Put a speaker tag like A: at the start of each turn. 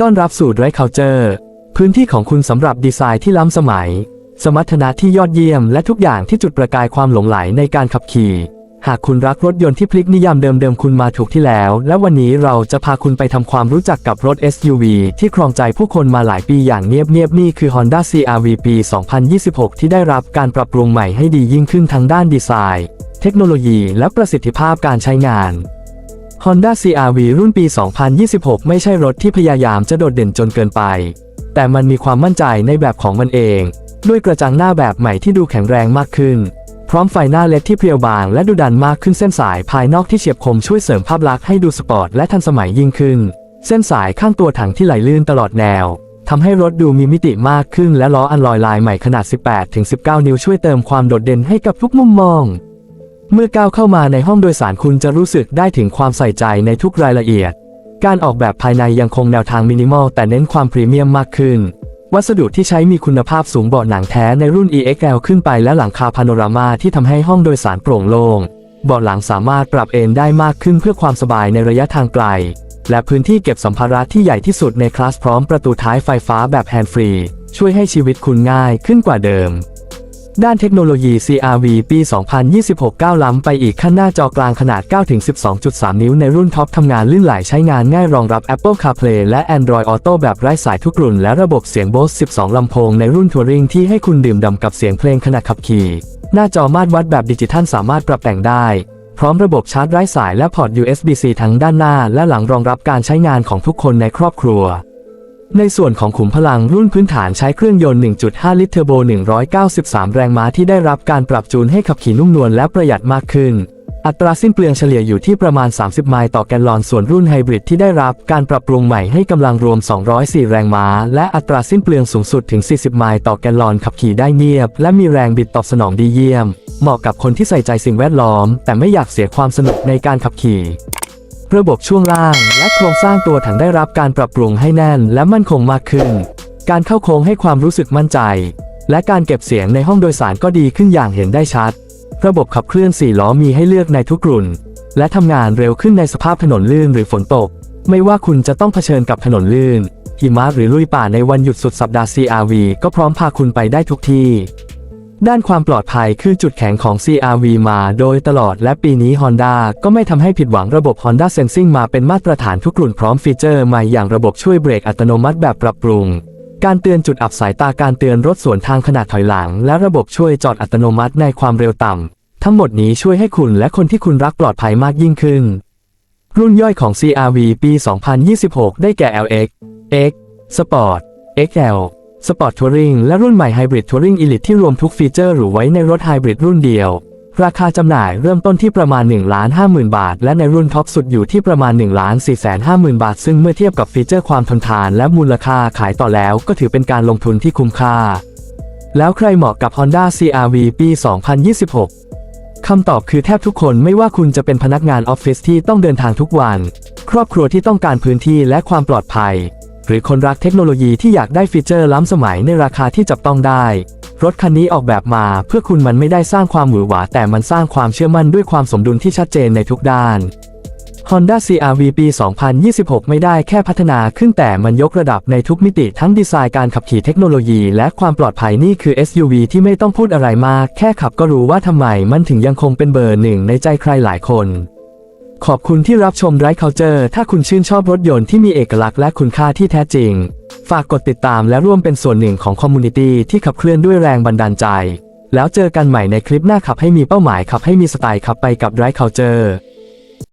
A: ต้อนรับสู่ d r i v e Culture พื้นที่ของคุณสำหรับดีไซน์ที่ล้ำสมัย สมรรถนะที่ยอดเยี่ยมและทุกอย่างที่จุดประกายความหลงไหลในการขับขี่ หากคุณรักรถยนต์ที่พลิกนิยามเดิมๆคุณมาถูกที่แล้ว และวันนี้เราจะพาคุณไปทำความรู้จักกับรถ SUV ที่ครองใจผู้คนมาหลายปีอย่างเงียบๆนี่คือ Honda CR-V ปี 2026 ที่ได้รับการปรับปรุงใหม่ให้ดียิ่งขึ้นทั้งด้านดีไซน์ เทคโนโลยี และประสิทธิภาพการใช้งาน Honda CR-V รุ่นปี 2026 ไม่ใช่รถที่พยายามจะโดดเด่นจนเกินไป แต่มันมีความมั่นใจในแบบของมันเอง ด้วยกระจังหน้าแบบใหม่ที่ดูแข็งแรงมากขึ้น พร้อมไฟหน้าเลดที่เพรียวบางและดูดันมากขึ้นเส้นสายภายนอกที่เฉียบคมช่วยเสริมภาพลักษณ์ให้ดูสปอร์ตและทันสมัยยิ่งขึ้น เส้นสายข้างตัวถังที่ไหลลื่นตลอดแนวทำให้รถดูมีมิติมากขึ้นและล้ออันลอยลายใหม่ขนาด 18-19 นิ้วช่วยเติมความโดดเด่นให้กับทุกมุมมอง เมื่อก้าวเข้ามาในห้องโดยสารคุณจะรู้สึกได้ถึงความใส่ใจในทุกรายละเอียด การออกแบบภายในยังคงแนวทางมินิมอลแต่เน้นความพรีเมียมมากขึ้น วัสดุที่ใช้มีคุณภาพสูงเบาะหนังแท้ในรุ่น EXL ขึ้นไปและหลังคาพาโนรามาที่ทำให้ห้องโดยสารโปร่งโล่งเบาะหลังสามารถปรับเอนได้มากขึ้นเพื่อความสบายในระยะทางไกล และพื้นที่เก็บสัมภาระที่ใหญ่ที่สุดในคลาสพร้อมประตูท้ายไฟฟ้าแบบแฮนด์ฟรีช่วยให้ชีวิตคุณง่ายขึ้นกว่าเดิม ด้านเทคโนโลยี CRV ปี 2026 ก้าวล้ำไปอีกขั้นหน้าจอกลางขนาด 9-12.3 นิ้วในรุ่นท็อปทำงานลื่นไหลใช้งานง่ายรองรับ Apple CarPlay และ Android Auto แบบไร้สายทุกรุ่น และระบบเสียง Bose 12 ลำโพงในรุ่น Touring ที่ให้คุณดื่มด่ำกับเสียงเพลงขณะขับขี่ หน้าจอมาตรวัดแบบดิจิทัลสามารถปรับแต่งได้ พร้อมระบบชาร์จไร้สายและพอร์ต USB-C ทั้งด้านหน้า และหลังรองรับการใช้งานของทุกคนในครอบครัว ในส่วนของขุมพลังรุ่นพื้นฐานใช้เครื่องยนต์ 1.5 ลิตรเทอร์โบ 193 แรงม้าที่ได้รับการปรับจูนให้ขับขี่นุ่มนวลและประหยัดมากขึ้น อัตราสิ้นเปลืองเฉลี่ยอยู่ที่ประมาณ 30 ไมล์ต่อแกลลอน ส่วนรุ่นไฮบริดที่ได้รับการปรับปรุงใหม่ให้กำลังรวม 204 แรงม้า และอัตราสิ้นเปลืองสูงสุดถึง 40 ไมล์ต่อแกลลอนขับขี่ได้เงียบ และมีแรงบิดตอบสนองดีเยี่ยม เหมาะกับคนที่ใส่ใจสิ่งแวดล้อม แต่ไม่อยากเสียความสนุกในการขับขี่ ระบบช่วงล่างและโครงสร้างตัวถังได้รับการปรับปรุงให้แน่นและมั่นคงมากขึ้น การเข้าโค้งให้ความรู้สึกมั่นใจ และการเก็บเสียงในห้องโดยสารก็ดีขึ้นอย่างเห็นได้ชัด ระบบขับเคลื่อน4ล้อมีให้เลือกในทุกรุ่น และทำงานเร็วขึ้นในสภาพถนนลื่นหรือฝนตก ไม่ว่าคุณจะต้องเผชิญกับถนนลื่นหิมะหรือลุยป่าในวันหยุดสุดสัปดาห์ CRV ก็พร้อมพาคุณไปได้ทุกที่ ด้านความปลอดภัยคือจุดแข็งของ CRV มาโดยตลอดและปีนี้ Honda ก็ไม่ทำให้ผิดหวังระบบ Honda Sensing มาเป็นมาตรฐานทุกรุ่นพร้อมฟีเจอร์ใหม่อย่างระบบช่วยเบรกอัตโนมัติแบบปรับปรุง การเตือนจุดอับสายตาการเตือนรถสวนทางขนาดถอยหลัง และระบบช่วยจอดอัตโนมัติในความเร็วต่ำ ทั้งหมดนี้ช่วยให้คุณและคนที่คุณรักปลอดภัยมากยิ่งขึ้น รุ่นย่อยของ CRV ปี 2026 ได้แก่ LX X Sport XL Sport Touring และรุ่นใหม่ Hybrid Touring Elite ที่รวมทุกฟีเจอร์หรูไว้ในรถไฮบริดรุ่นเดียว ราคาจำหน่ายเริ่มต้นที่ประมาณ 1 5 0 0 0 0 บาท และในรุ่นท็อปสุดอยู่ที่ประมาณ 1 4 5 0 0 0 0 บาท ซึ่งเมื่อเทียบกับฟีเจอร์ความทนทานและมูลค่าขายต่อแล้วก็ถือเป็นการลงทุนที่คุ้มค่า แล้วใครเหมาะกับ Honda CRV ปี 2026 คำตอบคือแทบทุกคนไม่ว่าคุณจะเป็นพนักงานออฟฟิศที่ต้องเดินทางทุกวัน ครอบครัวที่ต้องการพื้นที่และความปลอดภัย รือคนรักเทคโนโลยีที่อยากได้ฟีเจอร์ล้ำสมัยในราคาที่จับต้องได้ รถคันนี้ออกแบบมาเพื่อคุณมันไม่ได้สร้างความหวือหวา แต่มันสร้างความเชื่อมั่นด้วยความสมดุลที่ชัดเจนในทุกด้าน Honda CR-V ปี 2026 ไม่ได้แค่พัฒนาขึ้นแต่มันยกระดับในทุกมิติทั้งดีไซน์การขับขี่เทคโนโลยีและความปลอดภัยนี่คือ SUV ที่ไม่ต้องพูดอะไรมาก แค่ขับก็รู้ว่าทำไมมันถึงยังคงเป็นเบอร์หนึ่งในใจใครหลายคน ขอบคุณที่รับชมไรเคาเจอร์ถ้าคุณชื่นชอบรถยนต์ที่มีเอกลักษณ์และคุณค่าที่แท้จริง ฝากกดติดตามและร่วมเป็นส่วนหนึ่งของคอมมูนิตี้ที่ขับเคลื่อนด้วยแรงบันดาลใจ แล้วเจอกันใหม่ในคลิปหน้าขับให้มีเป้าหมายขับให้มีสไตล์ขับไปกับไรเคาเจอร์